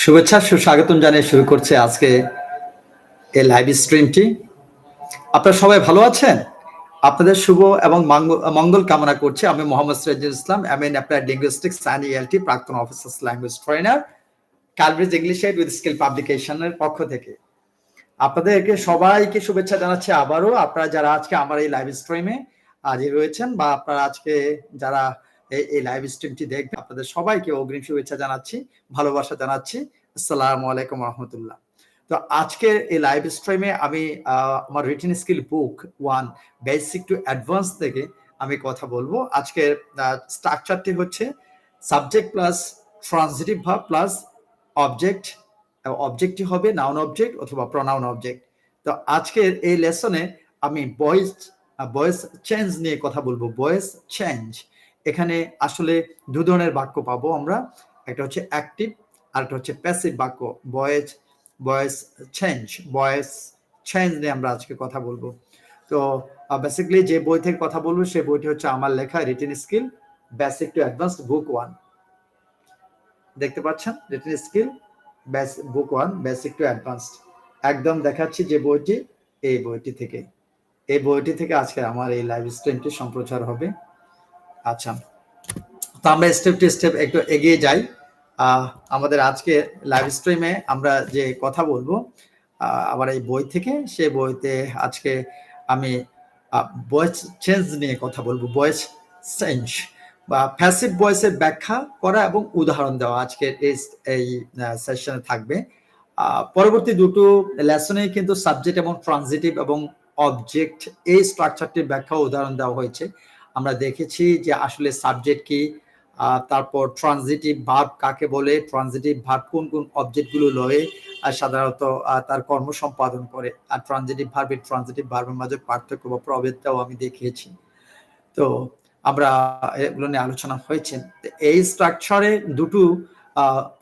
শুভেচ্ছা, সুস্বাগতম জানিয়ে শুরু করছে আজকে এই লাইভ স্ট্রিমটি আপনারা সবাই ভালো আছেন? আপনাদের শুভ এবং মাঙ্গ- মঙ্গল কামনা করছি। আমি Mohammad Sirajul Islam M N applied linguistics ELT প্রাক্তন officers language trainer Calbridge English Ed with skill পাবলিকেশনের পক্ষ থেকে। আপনাদেরকে সবাইকে শুভেচ্ছা জানাচ্ছি আবারও। আপনারা যারা আজকে আমার এই লাইভ স্ট্রিমে হাজির রয়েছেন বা আপনারা আজকে যারা এই- এই লাইভ স্ট্রিমটি দেখবেন, আপনাদের সবাইকে অগ্রিম শুভেচ্ছা জানাচ্ছি, ভালোবাসা জানাচ্ছি। আসসালামু আলাইকুম রহমতুল্লাহ। তো আজকের এই লাইভ স্ট্রিমে আমি আমার written skill book one basic to advance থেকে আমি কথা বলব। আজকের স্ট্রাকচারটি হচ্ছে subject plus transitive verb plus object অবজেক্টটি হবে নাউন অবজেক্ট অথবা প্রনাউন অবজেক্ট তো আজকের এই লেসনে আমি ভয়েস ভয়েস চেঞ্জ নিয়ে কথা বলব। ভয়েস চেঞ্জ এখানে আসলে দু ধরনের বাক্য পাবো আমরা। একটা হচ্ছে অ্যাক্টিভ আর একটা হচ্ছে প্যাসিভ বাক্য voice voice change voice change নিয়ে আমরা আজকে কথা বলব। তো বেসিক্যালি যে বই থেকে কথা বলব, সেই বইটি হচ্ছে আমার লেখা written skill basic to advance book one দেখতে পাচ্ছেন? Written skill book one basic to advanced একদম দেখাচ্ছি যে বইটি, এই বইটি থেকে। এই বইটি থেকে আজকে আমার এই লাইভ স্ট্রিমটি সম্প্রচার হবে। আচ্ছা। তো আমরা স্টেপ টু স্টেপ একটু এগিয়ে যাই। আমাদের আজকে লাইভ স্ট্রিমে আমরা যে কথা বলব আবার এই বই থেকে, সে বইতে আজকে আমি ভয়েস চেঞ্জ নিয়ে কথা বলব ভয়েস চেঞ্জ বা ফ্যাসিভ ভয়েসের ব্যাখ্যা করা এবং উদাহরণ দেওয়া আজকে এই সেশনে থাকবে। পরবর্তী দুটো লেসনে কিন্তু সাবজেক্ট এবং ট্রানজিটিভ এবং অবজেক্ট এই স্ট্রাকচারটির ব্যাখ্যা উদাহরণ দেওয়া হয়েছে। আমরা দেখেছি যে আসলে সাবজেক্ট কি তারপর ট্রানজিটিভ ভার্ব কাকে বলে? ট্রানজিটিভ ভার্ব কোন কোন অবজেক্টগুলো লয়ে সাধারণত তার কর্ম সম্পাদন করে। আর ট্রানজিটিভ ভার্বের ট্রানজিটিভ ভার্বের মাঝে পার্থক্য বা প্রভেদটাও আমি দেখিয়েছি। তো আমরা এগুলো নিয়ে আলোচনা হয়েছে। এই স্ট্রাকচারে দুটো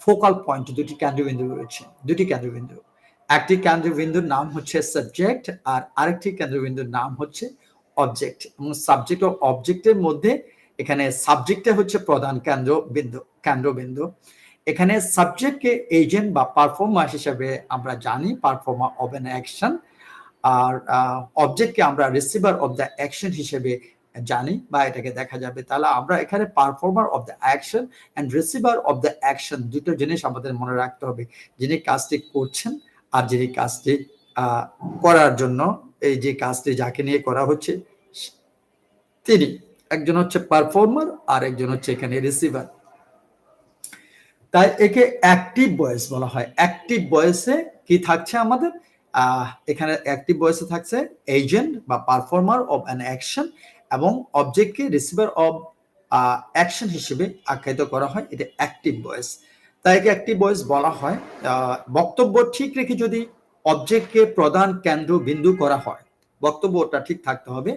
ফোকাল পয়েন্ট দুটি কেন্দ্রবিন্দু রয়েছে। দুটি কেন্দ্রবিন্দু। একটি কেন্দ্রবিন্দুর নাম হচ্ছে সাবজেক্ট আর আরেকটি কেন্দ্রবিন্দুর নাম হচ্ছে অবজেক্ট এবং সাবজেক্ট ও অবজেক্টের মধ্যে এখানে সাবজেক্টে হচ্ছে প্রধান কেন্দ্র কেন্দ্রবিন্দু কেন্দ্রবিন্দু। এখানে সাবজেক্টকে এজেন্ট বা পারফর্মার হিসেবে আমরা জানি পারফর্মার অব অ্যান অ্যাকশন আর অবজেক্টকে আমরা রিসিভার অব দ্য অ্যাকশন হিসেবে জানি, বা এটাকে দেখা যাবে। তাহলে আমরা এখানে performer of the action and receiver of the action দুটো জিনিস আমাদের মনে রাখতে হবে, যিনি কাজটি করছেন আর যিনি কাজটি করার জন্য। এই যে কাজটি যাকে নিয়ে করা হচ্ছে, তিনি। একজন হচ্ছে পারফর্মার আর একজন হচ্ছে এখানে রিসিভার তাই একে অ্যাক্টিভ ভয়েস বলা হয়। অ্যাক্টিভ ভয়েসে কি থাকছে আমাদের? এখানে অ্যাক্টিভ ভয়েসে থাকছে এজেন্ট বা পারফর্মার অব অ্যান অ্যাকশন এবং অবজেক্টকে রিসিভার অব অ্যাকশন হিসেবে আখ্যায়িত করা হয়। এটা অ্যাক্টিভ ভয়েস তাই একে অ্যাক্টিভ ভয়েস বলা হয়। বক্তব্য ঠিক রেখে যদি অবজেক্টকে প্রধান কেন্দ্র বিন্দু করা হয়, বক্তব্যটা ঠিক থাকতে হবে।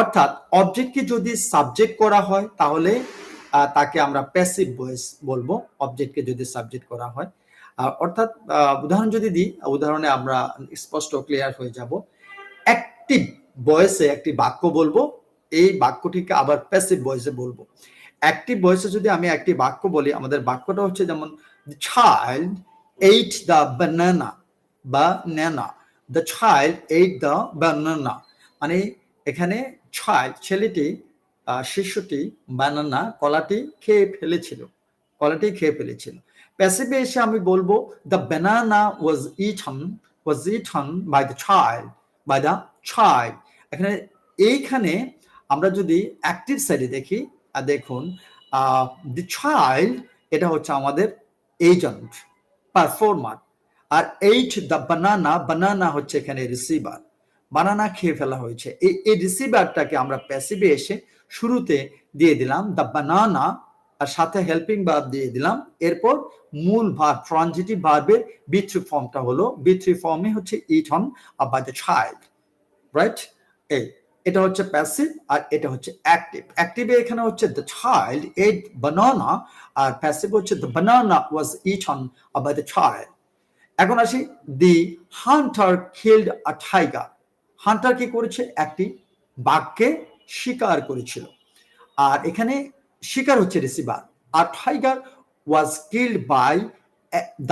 অর্থাৎ অবজেক্টকে যদি সাবজেক্ট করা হয়, তাহলে তাকে আমরা প্যাসিভ ভয়েস বলব অবজেক্টকে যদি সাবজেক্ট করা হয়। অর্থাৎ উদাহরণ যদি দিই, উদাহরণে আমরা স্পষ্ট ক্লিয়ার হয়ে যাব। অ্যাক্টিভ ভয়েসে একটি বাক্য বলব, এই বাক্যটিকে আবার প্যাসিভ ভয়েসে বলব। অ্যাক্টিভ ভয়েসে যদি আমি একটি বাক্য বলি, আমাদের বাক্যটা হচ্ছে যেমন চাইল্ড এইট দ্য বানানা বা ন্যানা the child ate the banana মানে এখানে চাইল্ড ছেলেটি শিশুটি বানানা কলাটি খেয়ে ফেলেছিল, কলাটি খেয়ে ফেলেছিল। প্যাসিভে এসে আমি বলব the banana was eaten was eaten by the child by the child এখানে, এইখানে আমরা যদি অ্যাক্টিভ সাইডে দেখি, আর দেখুন দি চাইল্ড এটা হচ্ছে আমাদের এজেন্ট পারফর্মার আর এইট দ্য বানানা বানানা হচ্ছে এখানে রিসিভার বানানা খেয়ে ফেলা হয়েছে। এই এই রিসিভারটাকে আমরা প্যাসিভে এসে শুরুতে দিয়ে দিলাম দ্য বানানা আর সাথে হেল্পিং ভার্ব দিয়ে দিলাম। এরপর মূল ভার্ব ট্রানজিটিভ ভার্বের বি থ্রি ফর্মটা হলো বি থ্রি ফর্মে হচ্ছে eaten by the child right এই, এটা হচ্ছে প্যাসিভ আর এটা হচ্ছে অ্যাক্টিভ অ্যাক্টিভে এখানে হচ্ছে দ্য চাইল্ড এট বানানা আর প্যাসিভ হচ্ছে the banana was eaten by the child এখন আসি the hunter killed a tiger hunter কি করেছে? একটি বাঘকে শিকার করেছিল। আর এখানে শিকার হচ্ছে receiver. R tiger was killed by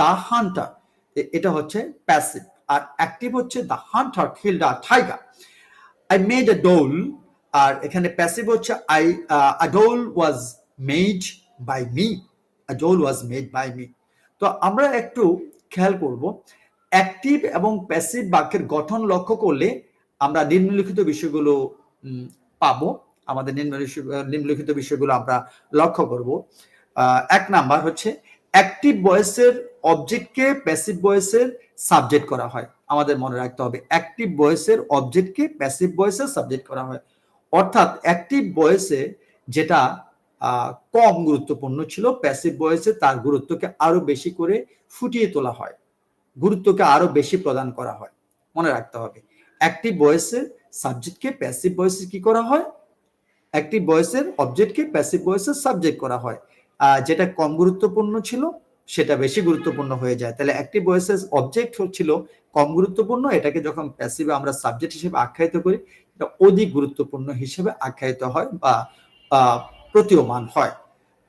the hunter এটা হচ্ছে প্যাসিভ আর অ্যাক্টিভ হচ্ছে the hunter killed a tiger I made a doll আর এখানে প্যাসিভ হচ্ছে I a doll was made by me a doll was made by me তো আমরা একটু খেয়াল করব। অ্যাক্টিভ এবং প্যাসিভ বাক্যের গঠন লক্ষ্য করলে আমরা নিম্নলিখিত বিষয়গুলো পাবো। আমাদের নিম্নলিখিত বিষয়গুলো আমরা লক্ষ্য করব। এক নাম্বার হচ্ছে অ্যাক্টিভ ভয়েসের অবজেক্টকে প্যাসিভ ভয়েসের সাবজেক্ট করা হয়। আমাদের মনে রাখতে হবে অ্যাক্টিভ ভয়েসের অবজেক্টকে প্যাসিভ ভয়েসের সাবজেক্ট করা হয়। অর্থাৎ অ্যাক্টিভ ভয়েসে যেটা কম গুরুত্বপূর্ণ ছিল প্যাসিভ ভয়েসে তার গুরুত্বকে আরও বেশি করে ফুটিয়ে তোলা হয়। গুরুত্বকে আরও বেশি প্রদান করা হয়। মনে রাখতে হবে। অ্যাক্টিভ ভয়েসের সাবজেক্টকে প্যাসিভ ভয়েসে কি করা হয়? অ্যাক্টিভ ভয়েসের অবজেক্টকে প্যাসিভ ভয়েসের সাবজেক্ট করা হয়। যেটা কম গুরুত্বপূর্ণ ছিল, সেটা বেশি গুরুত্বপূর্ণ হয়ে যায়। তাহলে অ্যাক্টিভ ভয়েসের অবজেক্ট ছিল কম গুরুত্বপূর্ণ, এটাকে যখন প্যাসিভে আমরা সাবজেক্ট হিসেবে আখ্যায়িত করি, এটা অধিক গুরুত্বপূর্ণ হিসেবে আখ্যায়িত হয় বা প্রতীয়মান হয়।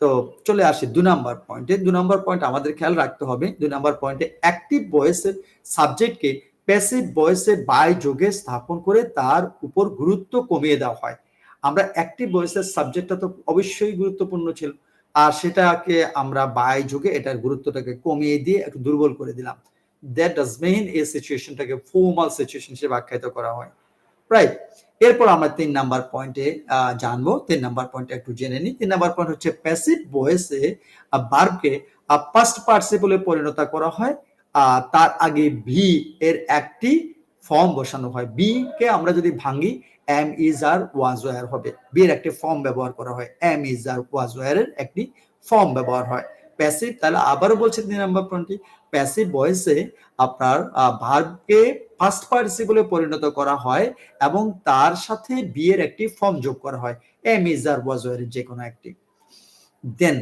তো চলে আসি দু নম্বর পয়েন্টে দু নম্বর পয়েন্ট আমাদের খেয়াল রাখতে হবে। দু নম্বর পয়েন্টে অ্যাক্টিভ ভয়েসের সাবজেক্টকে প্যাসিভ ভয়েসে বাই যোগে স্থাপন করে তার উপর গুরুত্ব কমিয়ে দেওয়া হয়। আমরা অ্যাক্টিভ ভয়েসের সাবজেক্টটা তো অবশ্যই গুরুত্বপূর্ণ ছিল। আর সেটাকে আমরা বাই যুগে এটার গুরুত্বটাকে কমিয়ে দিয়ে একটু দুর্বল করে দিলাম। দ্যাট ডাজ মেইন এই সিচুয়েশনটাকে ফর্মাল সিচুয়েশন হিসেবে আখ্যায়িত করা হয়। রাইট এরপর আমরা তিন নাম্বার পয়েন্টে জানব। তিন নাম্বার পয়েন্টে একটু জেনে নিই। তিন নাম্বার পয়েন্ট হচ্ছে প্যাসিভ ভয়েসে বার্বকে পাস্ট পার্সিবলে পরিণত করা হয়। তার আগে ভি এর একটি ফর্ম বসানো হয়। বি কে আমরা যদি ভাঙি am is are was were হবে। বি এর একটি ফর্ম ব্যবহার করা হয়। Am is are was were এর একটি ফর্ম ব্যবহার হয়। প্যাসিভ তাহলে আবারও বলছে তিন নাম্বার পয়েন্টটি। প্যাসিভ ভয়েসে আপনার ভার্বকে ফার্স্ট পার্টিসিপলে পরিণত করা হয় এবং তার সাথে বি এর একটি ফর্ম যোগ করা হয়। Am is are was were যে কোনো একটি। দেন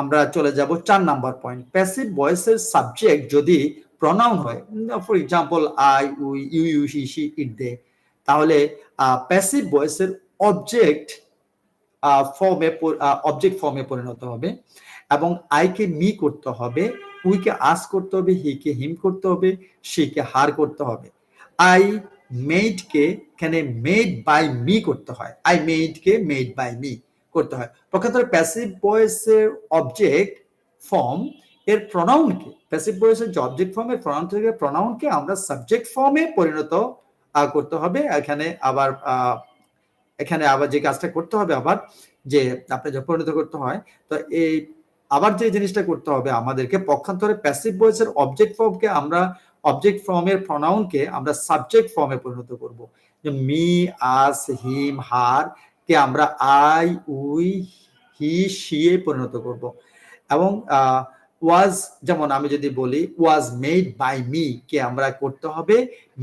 আমরা চলে যাব চার নাম্বার পয়েন্ট প্যাসিভ ভয়েসের সাবজেক্ট যদি প্রনাউন হয় for example I we you you he she it they তাহলে প্যাসিভ ভয়েসের অবজেক্ট ফর্মে অবজেক্ট ফর্মে পরিণত হবে এবং আইকে মি করতে হবে উইকে আস করতে হবে হিকে হিম করতে হবে সিকে হার করতে হবে। আই মেডকে এখানে মেড বাই মি করতে হয়? আই মেডকে মেড বাই মি করতে হয়। পক্ষান্তরে প্যাসিভ ভয়েসের অবজেক্ট ফর্ম এর প্রনাউনকে প্যাসিভ ভয়েসের যে অবজেক্ট ফর্মের প্রনাউন থেকে প্রনাউনকে আমরা সাবজেক্ট ফর্মে পরিণত করতে হবে। এখানে আবার এখানে আবার যে কাজটা করতে হবে আবার, যে আপনি যখন পরিণত করতে হয়, তো এই আবার যে জিনিসটা করতে হবে আমাদেরকে, পক্ষান্তরে প্যাসিভ ভয়েসের অবজেক্ট ফর্মকে আমরা অবজেক্ট ফর্মের প্রনাউনকে আমরা সাবজেক্ট ফর্মে পরিণত করব। যে মি, আস, হিম, হার কে আমরা আই, উই, হি এ পরিণত করব। এবং ওয়াজ, যেমন আমি যদি বলি, ওয়াজ মেড বাই মি, কে আমরা করতে হবে?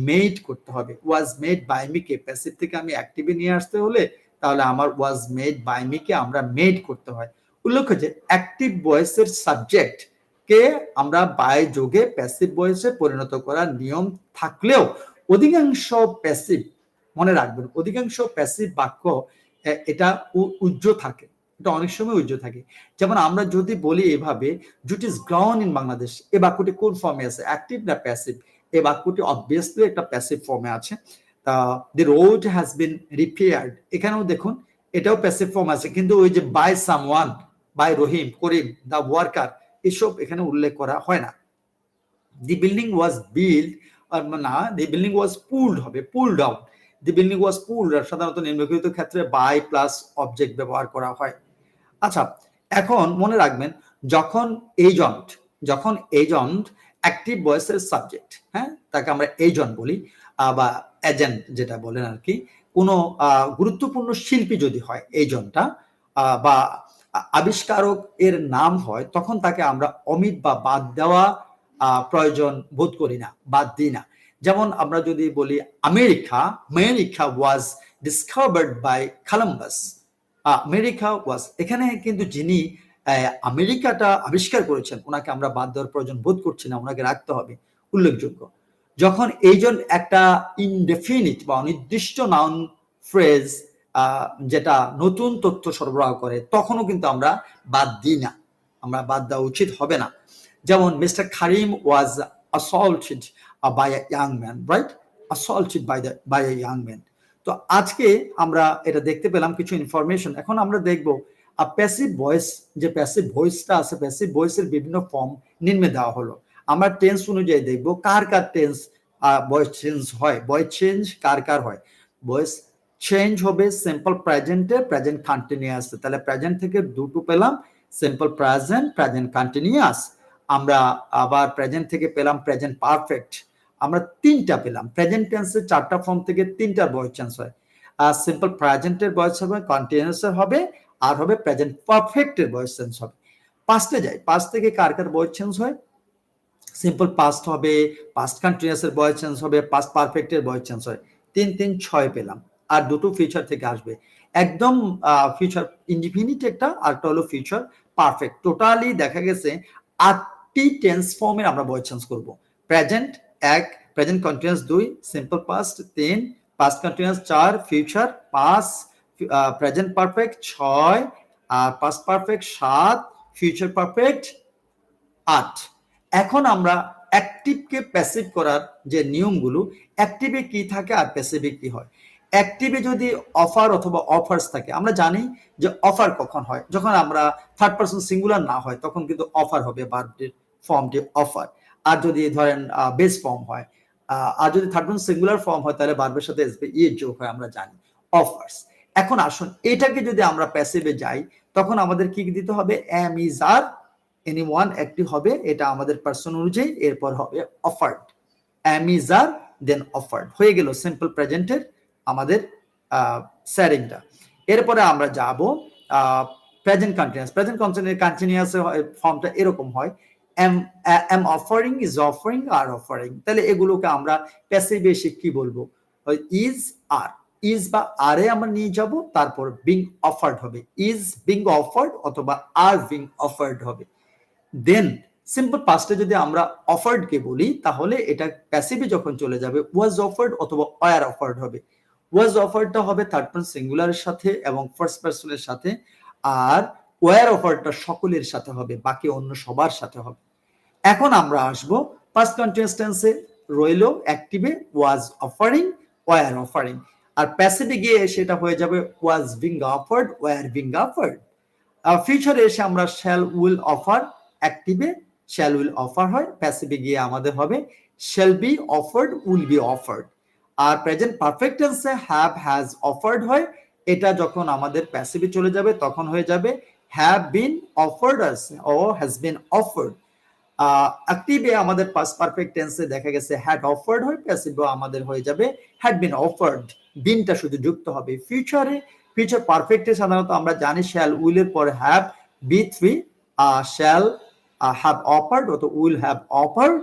মেড করতে হবে। ওয়াজ মেড বাই মি, কে প্যাসিভ থেকে আমি অ্যাক্টিভে নিয়ে আসতে হলে, তাহলে আমার ওয়াজ মেড বাই মি কে আমরা মেড করতে হয়। উল্লেখ্য যে, অ্যাক্টিভ ভয়েসের সাবজেক্ট কে আমরা বাই যোগে প্যাসিভ ভয়েসে পরিণত করার নিয়ম থাকলেও, অধিকাংশ প্যাসিভ, মনে রাখবেন, অধিকাংশ প্যাসিভ বাক্য এটা উজ্জ্ব থাকে। এটা অনেক সময় উজ্জ্ব থাকে। যেমন আমরা যদি বলি এভাবে jute is ground in Bangladesh এ বাক্যটি কোন ফর্মে আছে? অ্যাক্টিভ না প্যাসিভ এ বাক্যটি অবভিয়াসলি একটা প্যাসিভ ফর্মে আছে। The road has been repaired এখানেও দেখুন, এটাও প্যাসিভ ফর্ম আছে। কিন্তু ওই যে by someone by Rahim Karim the worker এসব এখানে উল্লেখ করা হয় না। দি বিল্ডিং ওয়াজ বিল্ড না দি বিল্ডিং ওয়াজ পুলড হবে pull down the building was pulled সাধারণত নিম্নলিখিত ক্ষেত্রে বাই প্লাস অবজেক্ট ব্যবহার করা হয়। আচ্ছা এখন মনে রাখবেন, যখন এজন্ট যখন এজন্ট অ্যাক্টিভ ভয়েসের সাবজেক্ট হ্যাঁ? তাকে আমরা এজন্ট বলি বা এজেন্ট যেটা বলেন আর কি, কোনো গুরুত্বপূর্ণ শিল্পী যদি হয় এজন্টটা বা আবিষ্কারক এর নাম হয়, তখন তাকে আমরা অমিত বা বাদ দেওয়া প্রয়োজন বোধ করি না, বাদ দিই না। যেমন আমরা যদি বলি America America was discovered by Columbus America was এখানে কিন্তু যিনি আমেরিকাটা আবিষ্কার করেছেন, ওনাকে আমরা বাদ দেওয়ার প্রয়োজন বোধ করছি না, ওনাকে রাখতে হবে, উল্লেখযোগ্য। যখন এইজন একটা ইনডেফিনিট বা অনির্দিষ্ট নাউন ফ্রেজ যেটা নতুন তথ্য সরবরাহ করে, তখনও কিন্তু আমরা বাদ দিই না, আমরা বাদ দেওয়া উচিত হবে না। যেমন mister Karim was assaulted uh, by a young man right? Assaulted by the by a young man. তো আজকে আমরা এটা দেখতে পেলাম কিছু ইনফরমেশন এখন আমরা দেখব প্যাসিভ ভয়েস যে প্যাসিভ ভয়েসটা আছে প্যাসিভ ভয়েসের বিভিন্ন ফর্ম নিম্নে দেওয়া হলো। আমরা টেন্স অনুযায়ী দেখব কার কার টেন্স ভয়েস চেঞ্জ হয়? ভয়েস চেঞ্জ কার কার হয়? ভয়েস চেঞ্জ হবে সিম্পল প্রেজেন্টে প্রেজেন্ট কন্টিনিউয়াস তাহলে প্রেজেন্ট থেকে দুটো পেলাম সিম্পল প্রেজেন্ট প্রেজেন্ট কন্টিনিউয়াস আমরা আবার প্রেজেন্ট থেকে পেলাম প্রেজেন্ট পারফেক্ট আমরা তিনটা পেলাম। প্রেজেন্ট টেন্সের চারটা ফর্ম থেকে তিনটার ভয়েস চেঞ্জ হয়। আর সিম্পল প্রেজেন্টের ভয়েস হবে কন্টিনিউয়াসের হবে, আর হবে প্রেজেন্ট পারফেক্টের বয়স চেঞ্জ হবে। পাস্টে যাই। পাস্ট থেকে কার কার ভয়েস চেঞ্জ হয়? সিম্পল পাস্ট হবে পাস্ট কন্টিনিউয়াসের ভয়েস চেঞ্জ হবে পাস্ট পারফেক্টের বয়স চেঞ্জ হয়। তিন তিন, ছয় পেলাম। আর দুটো ফিউচার থেকে আসবে। একদম ফিউচার ইন্ডিফিনিট একটা আরটা হলো ফিচার পারফেক্ট টোটালি দেখা গেছে আটটি টেন্স ফর্মের আমরা ভয়েস চেঞ্জ করব। প্রেজেন্ট এক প্রেজেন্ট কন্টিনিউয়াস দুই সিম্পল পাস্ট তিন পাস্ট কন্টিনিউয়াস চার ফিউচার পাস প্রেজেন্ট পারফেক্ট ছয়, আর পাস্ট পারফেক্ট সাত ফিউচার পারফেক্ট আট। এখন আমরা অ্যাক্টিভকে প্যাসিভ করার যে নিয়মগুলো অ্যাক্টিভে কি থাকে আর প্যাসিভে কি হয়? অ্যাক্টিভে যদি অফার অথবা অফার্স থাকে, আমরা জানি যে অফার কখন হয়? যখন আমরা থার্ড পার্সন সিঙ্গুলার না হয়, তখন কিন্তু অফার হবে বার্থডে ফর্মটি অফার আর যদি ধরেন বেস ফর্ম হয় আর যদি থার্ড সিঙ্গুলার ফর্ম হয়, তাহলে বার্বের সাথে এসবে ইয়ে যোগ হয়, আমরা জানি। অফার্স এখন আসুন, এটাকে যদি আমরা প্যাসিভে যাই, তখন আমাদের কি দিতে হবে? Am is are any one একটি হবে, এটা আমাদের পার্সন অনুযায়ী, এরপর হবে offered am is are then offered হয়ে গেল সিম্পল প্রেজেন্টের আমাদের স্যারিংটা এরপরে আমরা যাব প্রেজেন্ট কন্টিনিউয়াস প্রেজেন্ট কন্টিনিউয়াস ফর্মটা এরকম হয় am offering is offering are offering তাহলে এগুলোকে আমরা প্যাসিভ এসে কি বলব? ইজ আর ইজ বা আর এ আমরা নিয়ে যাব, তারপর বিং অফার্ড হবে। ইজ বিং অফার্ড অথবা আর বিং অফার্ড হবে। দেন সিম্পল পাস্টে যদি আমরা অফার্ড কে বলি, তাহলে এটা প্যাসিভে যখন চলে যাবে ওয়াজ অফার্ড অথবা ওয়ার অফার্ড হবে। ওয়াজ অফারটা হবে থার্ড পার্সন সিঙ্গুলারের সাথে এবং ফার্স্ট পার্সনের সাথে। আর ওয়ার অফারটা সকলের সাথে হবে, বাকি অন্য সবার সাথে হবে। এখন আমরা আসব ফার্স্ট কন্টিনিউয়াস টেন্সে রইল অ্যাক্টিভে ওয়াজ অফারিং ওয়ার অফারিং আর প্যাসিভে গিয়ে সেটা হয়ে যাবে was being offered were being offered ফিউচারে এসে আমরা শ্যাল উইল অফার অ্যাক্টিভে শ্যাল উইল অফার হয়। প্যাসিভে গিয়ে আমাদের হবে shall be offered will be offered R present perfect টেন্সে হ্যাভ হ্যাজ অফার্ড হয়। এটা যখন আমাদের প্যাসিভে চলে যাবে, তখন হয়ে যাবে হ্যাভ বিন অফার্ড আছে ও হ্যাজ বিন অফার্ড অ্যাক্টিভে আমাদের পাস্ট পারফেক্ট টেন্সে দেখা গেছে হ্যাড অফার্ড হয় প্যাসিভে আমাদের হয়ে যাবে। হ্যাড বিন অফার্ড বিনটা শুধু যুক্ত হবে। ফিউচারে ফিউচার পারফেক্টে সাধারণত আমরা জানি শ্যাল উইলের পরে have V three shall have offered অত উইল হ্যাভ অফার্ড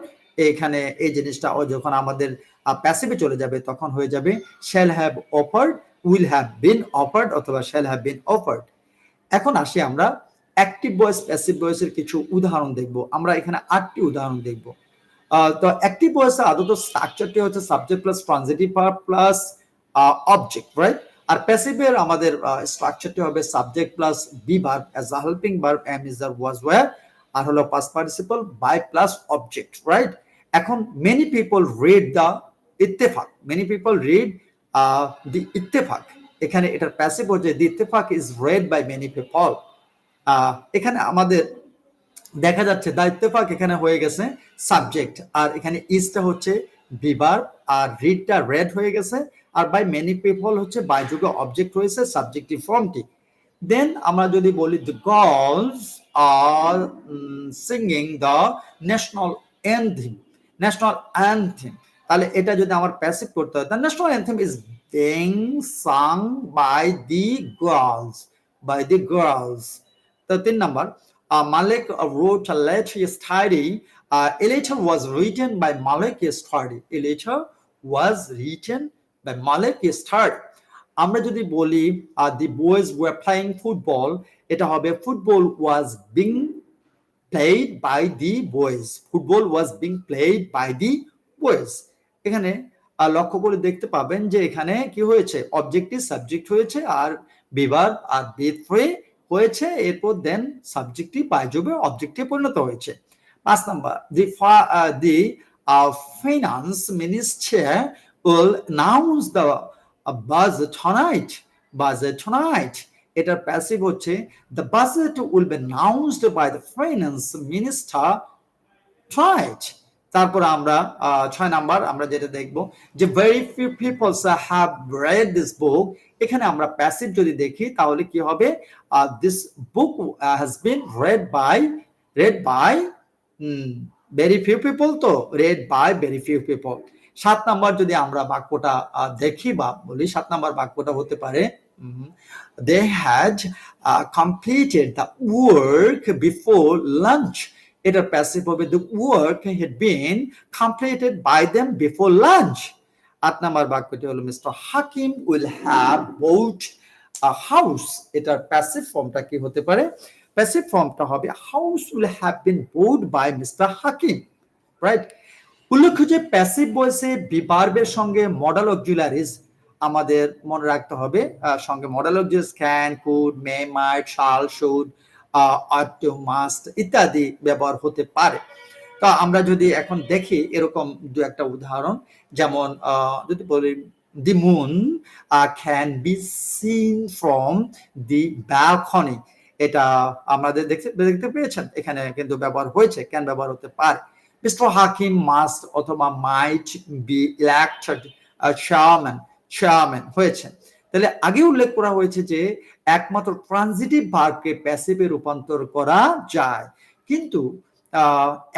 এখানে এই জিনিসটা যখন আমাদের প্যাসিভে চলে যাবে, তখন হয়ে যাবে shall have offered will have been offered অথবা শ্যাল হ্যাভ বিন অফার্ড এখন আসি আমরা অ্যাক্টিভ ভয়েস প্যাসিভ ভয়েসের কিছু উদাহরণ দেখব। আমরা এখানে আটটি উদাহরণ দেখব। তো অ্যাক্টিভ ভয়েসের আদত স্ট্রাকচারটি হচ্ছে subject plus transitive plus object right আর প্যাসিভের আমাদের স্ট্রাকচারটি হবে subject plus be verb as a helping verb am is are was were আর হলো past participle by plus object right এখন many people read the Ittefaq. Many people read the Ittefaq. এখানে এটার passive হচ্ছে the Ittefaq is read by many people এখানে আমাদের দেখা যাচ্ছে দা ইত্তেফাক এখানে হয়ে গেছে সাবজেক্ট আর এখানে ইজটা হচ্ছে বিবার, আর রিডটা রেড হয়ে গেছে, আর বাই মেনি পিপল হচ্ছে বাই যুগে অবজেক্ট হয়েছে সাবজেক্টিভ ফর্মটি দেন আমরা যদি বলি the girls are singing the national anthem national anthem তাহলে এটা যদি আমার প্যাসিভ করতে হয় the national anthem is being sung by the girls by the girls তো তিন number Malik wrote a letter yesterday. Uh, a letter was written by Malik yesterday. A letter was written by Malik yesterday. আমরা যদি বলি the boys were playing football এটা হবে football was being played by the boys football was being played by the boys এখানে লক্ষ্য করে দেখতে পাবেন যে এখানে কি হয়েছে? অবজেক্টিভ সাবজেক্ট হয়েছে আর বিবাদ আর বেদ হয়ে হয়েছে। এরপর দেন সাবজেক্টটি বায়জবে অবজেক্টিভ পরিণত হয়েছে। পাঁচ number the the finance minister will announce the budget tonight budget tonight এটার প্যাসিভ হচ্ছে, the budget will be announced by the finance minister tonight তারপর আমরা ছয় নাম্বার আমরা যেটা দেখব যে very few peoples have read this book এখানে আমরা প্যাসিভ যদি দেখি তাহলে কি হবে? This book has been read by read by very few people তো read by very few people সাত নাম্বার যদি আমরা বাক্যটা দেখি বা বলি, সাত নাম্বার বাক্যটা হতে পারে they has completed the work before lunch এটার প্যাসিভ হবে the work had been completed by them before lunch আট নাম্বার বাক্যটি হলো mister Hakim will have bought a house এটার প্যাসিভ ফর্মটা কি হতে পারে? প্যাসিভ ফর্মটা হবে house will have been bought by mister Hakim right উল্লেখ্য যে প্যাসিভ ভয়েসে বিবার্বের সঙ্গে মডেল অক্সিলারিজ আমাদের মনে রাখতে হবে সঙ্গে modal auxiliaries can could may might shall should must ইত্যাদি ব্যবহার হতে পারে। তা আমরা যদি এখন দেখি এরকম দু একটা উদাহরণ, যেমন যদি বলি the moon can be seen from the balcony এটা আমাদের দেখতে দেখতে পেয়েছেন? এখানে কিন্তু ব্যবহার হয়েছে ক্যান ব্যবহার হতে পারে। মিস্টার হাকিম মাস্ট অথবা might be elected chairman chairman হয়েছে তাহলে আগে উল্লেখ করা হয়েছে যে একমাত্র ট্রানজিটিভ ভার্বকে প্যাসিভে রূপান্তর করা যায়। কিন্তু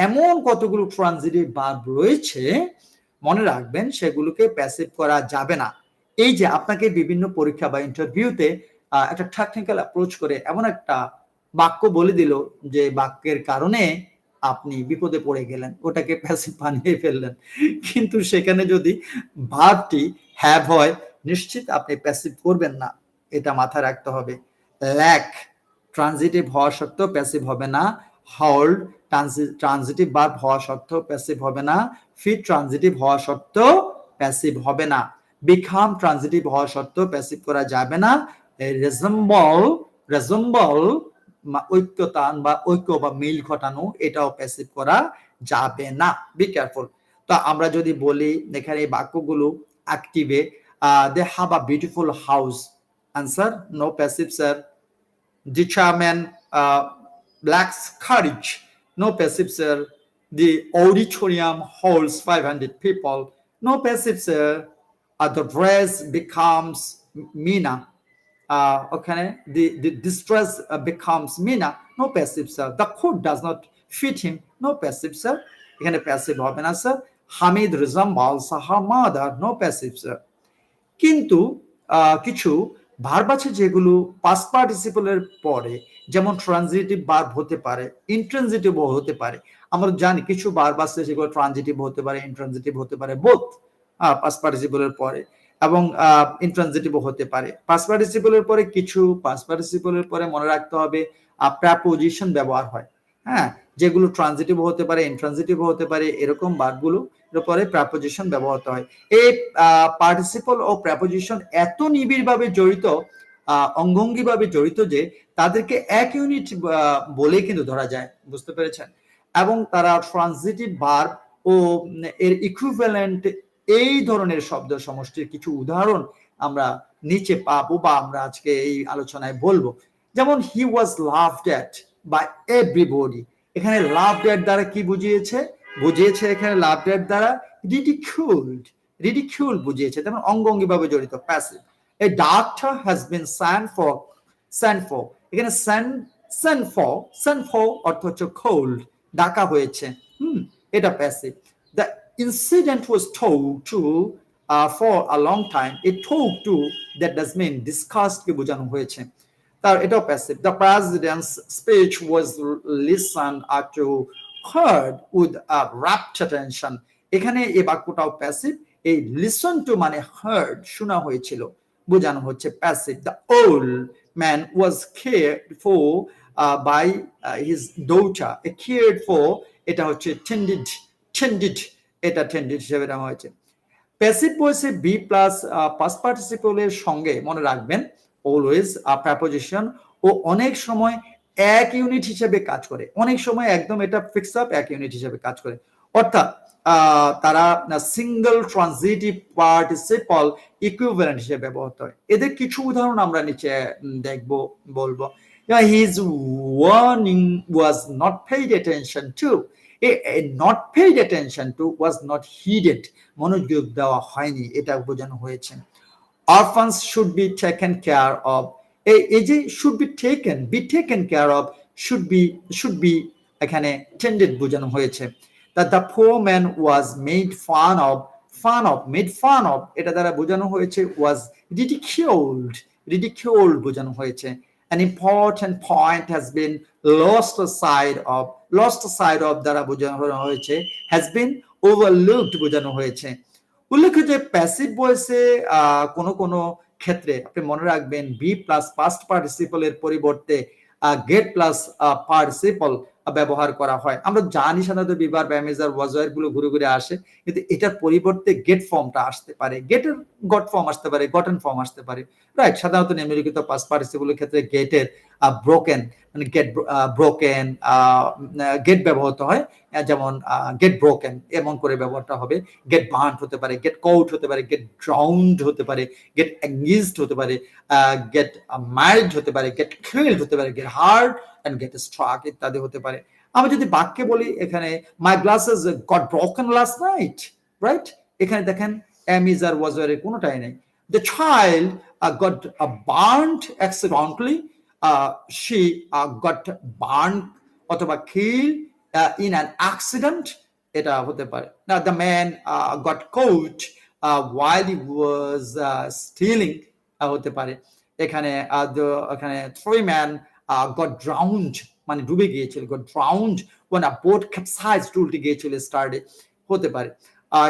এমন কতগুলো ট্রানজিটিভ ভার্ব রয়েছে, মনে রাখবেন সেগুলোকে প্যাসিভ করা যাবে না। এই যে আপনাকে বিভিন্ন পরীক্ষা বা ইন্টারভিউতে একটা টেকনিক্যাল অ্যাপ্রোচ করে এমন একটা বাক্য বলে দিল যে বাক্যের কারণে আপনি বিপদে পড়ে গেলেন, ওটাকে প্যাসিভ বানিয়ে ফেললেন। কিন্তু সেখানে যদি ভাবটি হ্যাভ হয় নিশ্চিত আপনি প্যাসিভ করবেন না। এটা মাথায় রাখতে হবে। ল্যাক ট্রানজিটিভ হওয়া সত্ত্বেও প্যাসিভ হবে না। হোল্ড ট্রানজিটিভ ভার্ব হওয়া সত্ত্বেও প্যাসিভ হবে না। ফিট ট্রানজিটিভ হওয়া সত্ত্বেও প্যাসিভ হবে না। বিখাম ট্রানজিটিভ হওয়া সত্ত্বেও প্যাসিভ করা যাবে না। রেজম্বল রেজম্বল ঐক্যতান বা ঐক্য বা মিল ঘটানো, এটাও প্যাসিভ করা যাবে না। বি কেয়ারফুল তো আমরা যদি বলি, এখানে এই বাক্যগুলো অ্যাক্টিভে They have a beautiful house answer no passive sir the chairman uh, lacks courage. No passive, sir. The auditorium holds 500 people. No passive, sir. Uh, the dress becomes Mina. Uh, okay, the, the distress uh, becomes Mina. No passive, sir. The coat does not fit him. No passive, sir. এখানে passive হবে না sir Hamid resembles her mother no passive sir কিন্তু কিছু verb আছে যেগুলো pass পার্টিসিপলের পরে, যেমন transitive verb হতে পারে ইন্ট্রানজিটিভ হতে পারে। আমরা জানি কিছু ভার্ব আছে যেগুলো ট্রানজিটিভ হতে পারে ইন্ট্রানজিটিভ হতে পারে বোথ পাস পার্টিসিপলের পরে এবং ইন্ট্রানজিটিভ হতে পারে। পাস পার্টিসিপলের পরে কিছু পাস পার্টিসিপলের পরে মনে রাখতে হবে প্রাপোজিশন ব্যবহার হয়। হ্যাঁ? যেগুলো ট্রানজিটিভ হতে পারে ইন্ট্রানজিটিভ হতে পারে, এরকম এর পরে প্রাপোজিশন ব্যবহৃত হয়। এই পার্টিসিপল ও প্রেপোজিশন এত নিবিড় ভাবে জড়িত অঙ্গঙ্গি ভাবে জড়িত যে তাদেরকে এক ইউনিট বলে কিন্তু ধরা যায়, বুঝতে পেরেছেন? এবং তারা ট্রানজিটিভ ভার্ব ও এর ইকুইভ্যালেন্ট এই ধরনের শব্দ সমষ্টির কিছু উদাহরণ আমরা নিচে পাবো বা আমরা আজকে এই আলোচনায় বলব। যেমন he was loved at by everybody এখানে লাভড অ্যাট দ্বারা কি বুঝিয়েছে? বুঝিয়েছে এখানে অ্যাট দ্বারা রিডিকিউলড রিডিকিউল বুঝিয়েছে, তেমন অঙ্গঙ্গি ভাবে জড়িত passive a doctor has been sent for sent for এখানে sent sent for sent for অর্থ হচ্ছে কোল্ড ডাকা হয়েছে, হুম, এটা passive the incident was told to for a long time A told to that does mean discussed কে বোঝানো হয়েছে। তার এটাও passive the president's speech was listen R to heard with rapt attention এখানে এই বাক্যটাও প্যাসিভ এই লিসন টু মানে heard শোনা হয়েছিল, বোঝানো হচ্ছে passive the old man was care for by his daughter A care for এটা হচ্ছে টেন্ডিড টেন্ডিড এটা টেন্ডিড হিসেবে নেওয়া হয়েছে। প্যাসিভ ভয়েসে বি প্লাস পাস পার্টিসিপলের সঙ্গে মনে রাখবেন অলওয়েজ প্রেপোজিশন ও অনেক সময় এক ইউনিট হিসেবে কাজ করে। অনেক সময় একদম এটা ফিক্স আপ এক ইউনিট হিসেবে কাজ করে। অর্থাৎ তারা সিঙ্গেল ট্রানজিটিভ পার্টিসিপল ইকুইভ্যালেন্ট হিসেবে ব্যবহৃত হয়। এদের কিছু উদাহরণ আমরা নিচে দেখব, বলব। His warning was not paid attention to not paid attention to was not heeded মনোযোগ দেওয়া হয়নি, এটা বোঝানো হয়েছে। Orphans should be taken care of এই যে should be taken be taken care of should be should be এখানে tended বোঝানো হয়েছে। The the poor man was made fun of fun of made fun of এটা দ্বারা বোঝানো হয়েছে ওয়াজ রিডিকিউলড রিডিকিউলড বোঝানো হয়েছে। An important point has been lost sight of lost sight of দ্বারা বোঝানো হয়েছে, has been overlooked বোঝানো হয়েছে। উল্লেখ যে প্যাসিভ ভয়েসে কোনো কোনো ক্ষেত্রে আপনি মনে রাখবেন বি প্লাস পাস্ট পার্টিসিপল এর পরিবর্তে গেট প্লাস পার্টিসিপল ব্যবহার করা হয়। আমরা জানি সাধারণত বিবার ব্যামেজার ওয়াজয়েরগুলো ঘুরে ঘুরে আসে, কিন্তু এটার পরিবর্তে গেট ফর্মটা আসতে পারে। গেটের গট ফর্ম আসতে পারে গটন ফর্ম আসতে পারে। রাইট সাধারণত নিম্নলিখিত পাস পার্টিসিপলের ক্ষেত্রে গেটের ব্রোকেন মানে গেট ব্রোকেন গেট ব্যবহৃত হয়। যেমন গেট ব্রোকেন এমন করে ব্যবহারটা হবে। গেট বান্ট হতে পারে গেট কোউট হতে পারে গেট ড্রাউন্ড হতে পারে গেট এঙ্গেজড হতে পারে গেট মাইল্ড হতে পারে গেট কিল্ড হতে পারে get hurt and get struck ইত্যাদি হতে পারে। আমি যদি বাক্যে বলি এখানে my glasses got broken last night right এখানে দেখেন এম ইজ আর ওয়াজ কোনোটাই নেই। The child got burned accidentally she got burn অথবা কিল ইন অ্যান অ্যাক্সিডেন্ট এটা হতে পারে। না the man got caught while he was stealing হতে পারে। এখানে এখানে থ্রি ম্যান গট ড্রাউন্ড মানে ডুবে গিয়েছিল got drowned when a boat capsize উল্টে গিয়েছিল স্টার্টে হতে পারে।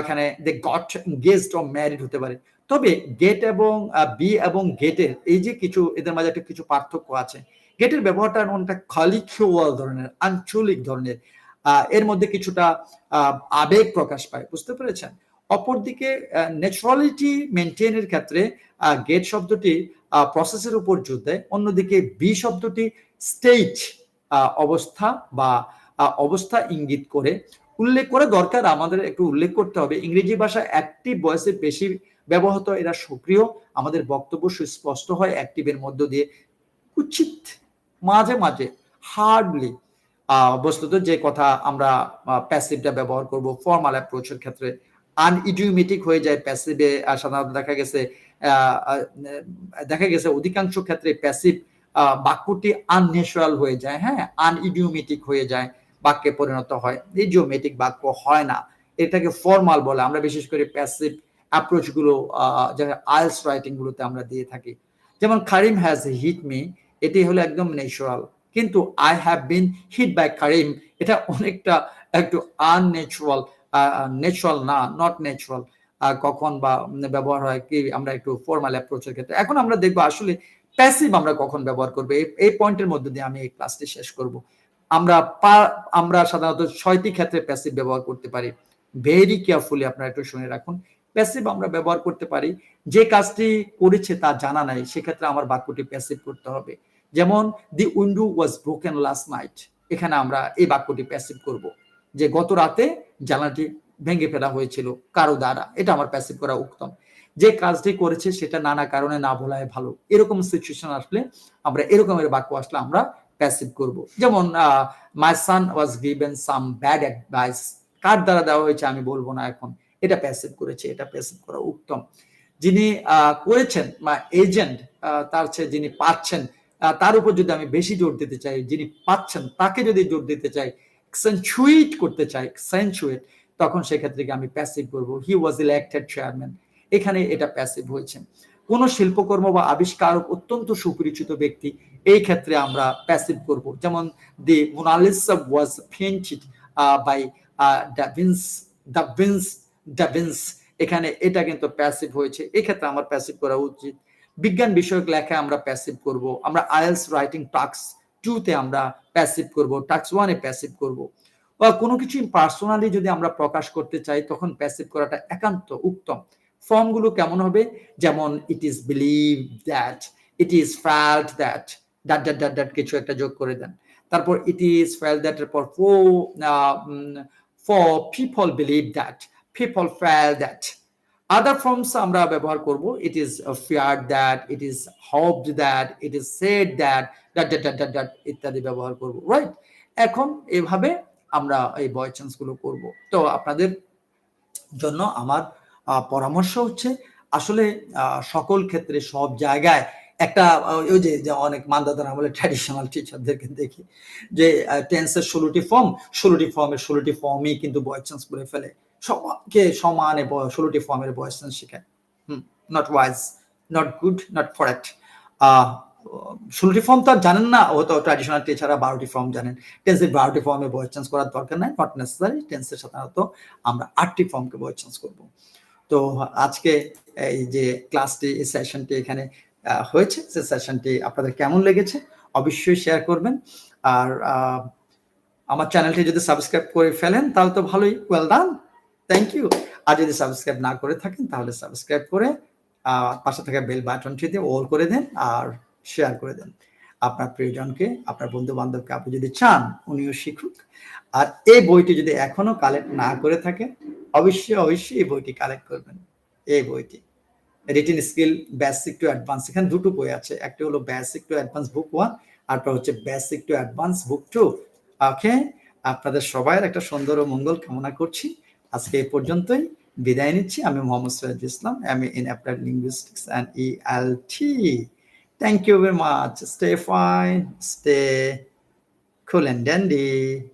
এখানে they got guest of married হতে পারে। তবে গেট এবং বি এবং গেটের এই যে কিছু, এদের মাঝে একটা কিছু পার্থক্য আছে। গেটের ব্যবহারটা অনেকটা খালিখিওয়াল ধরনের, আঞ্চলিক ধরনের এর মধ্যে কিছুটা আবেগ প্রকাশ পায়, বুঝতে পেরেছেন? অপরদিকে ন্যাচুরালিটি মেনটেনের ক্ষেত্রে গেট শব্দটি প্রসেসের উপর জোর দেয়। অন্যদিকে বি শব্দটি স্টেট অবস্থা বা অবস্থা ইঙ্গিত করে। উল্লেখ করে দরকার আমাদের একটু উল্লেখ করতে হবে। ইংরেজি ভাষা অ্যাক্টিভ বয়সে বেশি ব্যবহৃত এরা সক্রিয়। আমাদের বক্তব্য সুস্পষ্ট হয়, অ্যাক্টিভের মধ্য দিয়ে। উচিত মাঝে মাঝে হার্ডলি বস্তুত যে কথা আমরা প্যাসিভটা ব্যবহার করব ফর্মাল অ্যাপ্রোচের ক্ষেত্রে আনইডিউমেটিক হয়ে যায় প্যাসিভে সাধারণত দেখা গেছে দেখা গেছে অধিকাংশ ক্ষেত্রে প্যাসিভ বাক্যটি আনন্যাচারাল হয়ে যায় হ্যাঁ? আনইডিউমেটিক হয়ে যায়, বাক্যে পরিণত হয়। ইডিওমেটিক বাক্য হয় না। এটাকে ফর্মাল বলে, আমরা বিশেষ করে প্যাসিভ অ্যাপ্রোচগুলো যেমন আইলস রাইটিং গুলোতে আমরা দিয়ে থাকি। যেমন কারিম হ্যাজ হিট মি এটি হলো একদম ন্যাচারাল কিন্তু I have been hit by Karim এটা অনেকটা একটু আনন্যাচারাল ন্যাচারাল না নট ন্যাচারাল কখন বা ব্যবহার হয় কি, আমরা একটু ফর্মাল অ্যাপ্রোচের ক্ষেত্রে। এখন আমরা দেখব আসলে প্যাসিভ আমরা কখন ব্যবহার করব। এই পয়েন্টের মধ্যে দিয়ে আমি এই ক্লাসটি শেষ করব। আমরা পা, আমরা সাধারণত ছয়টি ক্ষেত্রে প্যাসিভ ব্যবহার করতে পারি। ভেরি কেয়ারফুলি আপনারা একটু শুনে রাখুন। প্যাসিভ আমরা ব্যবহার করতে পারি। যে কাজটি করেছে তা জানা নাই, সেক্ষেত্রে আমার বাক্যটি প্যাসিভ করতে হবে। যেমন the window was broken last night এখানে আমরা এই বাক্যটি প্যাসিভ করব। যে গত রাতে জানালাটি ভেঙে ফেলা হয়েছিল, কারও দ্বারা। এটা আমার প্যাসিভ করা উত্তম। যে কাজটি করেছে সেটা নানা কারণে না বলায় ভালো। এরকম সিচুয়েশন আসলে আমরা, এরকমের বাক্য আসলে আমরা প্যাসিভ করব। যেমন my son was given some bad advice কার দ্বারা দেওয়া হয়েছে আমি বলব না এখন। এটা প্যাসিভ করেছে, এটা প্যাসিভ করা উত্তম। যিনি করেছেন বা এজেন্ট তার চেয়ে যিনি পাচ্ছেন তার উপর যদি আমি বেশি জোর দিতে চাই, যিনি পাচ্ছেন, তাকে যদি জোর দিতে চাই সেঞ্চুইট করতে চাই সেঞ্চুয়েট তখন সেক্ষেত্রে আমি প্যাসিভ করব? হি ওয়াজ ইলেক্টেড চেয়ারম্যান এখানে এটা প্যাসিভ হয়েছে। কোন শিল্পকর্ম বা আবিষ্কারক অত্যন্ত সুপরিচিত ব্যক্তি এই ক্ষেত্রে আমরা প্যাসিভ করব। যেমন the Mona Lisa was painted by Da Vinci Da Vinci Da Vinci এখানে এটা কিন্তু প্যাসিভ হয়েছে, এক্ষেত্রে আমার প্যাসিভ করা উচিত। বিজ্ঞান বিষয়ক লেখা আমরা প্যাসিভ করব, আমরা আইএলস রাইটিং টাক্স টুতে আমরা প্যাসিভ করব টাক্স ওয়ানে প্যাসিভ করব। বা কোনো কিছু পার্সোনালি যদি আমরা প্রকাশ করতে চাই, তখন প্যাসিভ করাটা একান্ত উত্তম। ফর্মগুলো কেমন হবে? যেমন it is believe that it is felt that dot dot dot dot কিছু একটা যোগ করে দেন। তারপর ইট ইজ ফেল দ্যাটের পর ফো for people believe that people felt that other forms আমরা ব্যবহার করব it is fear that it is hoped that it is said that dot dot dot dot dot ইত্যাদি ব্যবহার করব রাইট এখন এভাবে আমরা এই বয়গুলো করব। তো আপনাদের জন্য আমার পরামর্শ হচ্ছে, আসলে সকল ক্ষেত্রে সব জায়গায় একটা ওই যে অনেক মান্দাদার আমলে ট্র্যাডিশনাল টিচারদেরকে দেখি, যে টেন্সের ষোলোটি ফর্ম ষোলোটি ফর্মের ষোলোটি ফর্মই কিন্তু বয় চেঞ্জ করে ফেলে। সবাইকে সমানে ষোলোটি ফর্মের বয় চেঞ্জ শেখায়। হুম not wise not good not correct ষোলোটি ফর্ম তো আর জানেন না, ও তো ট্র্যাডিশনাল টিচাররা বারোটি ফর্ম জানেন। টেন্সের বারোটি ফর্মে বয়স চেঞ্জ করার দরকার নাই নট নেসেসারি টেন্সের সাধারণত আমরা আটটি ফর্মকে বয়স চেঞ্জ করব। তো আজকে এই যে ক্লাসটি এই সেশনটি এখানে হয়েছে। সে সেশনটি আপনাদের কেমন লেগেছে অবশ্যই শেয়ার করবেন। আর আমার চ্যানেলটি যদি সাবস্ক্রাইব করে ফেলেন, তাহলে তো ভালোই। ওয়েল ডান থ্যাংক ইউ আর যদি সাবস্ক্রাইব না করে থাকেন, তাহলে সাবস্ক্রাইব করে পাশে থাকা বেল বাটনটি দিয়ে অল করে দেন আর শেয়ার করে দেন। আপনার প্রিয়জনকে, আপনার বন্ধু বান্ধবকে আপনি যদি চান, উনিও শিখুক। আর এই বইটি যদি এখনও কালেক্ট না করে থাকে অবশ্যই অবশ্যই এই বইটি কালেক্ট করবেন। এই বইটি। Written skill basic to advance এখানে দুটো বই আছে। একটা হলো basic to advance book one আরটা হচ্ছে basic to advance book two okay আপনাদের সবাইয়ের একটা সুন্দর ও মঙ্গল কামনা করছি। আজকে এই পর্যন্তই। বিদায় নিচ্ছি। আমি Mohammad Syed Islam. M in applied linguistics and E L T thank you very much stay fine stay cool dandy.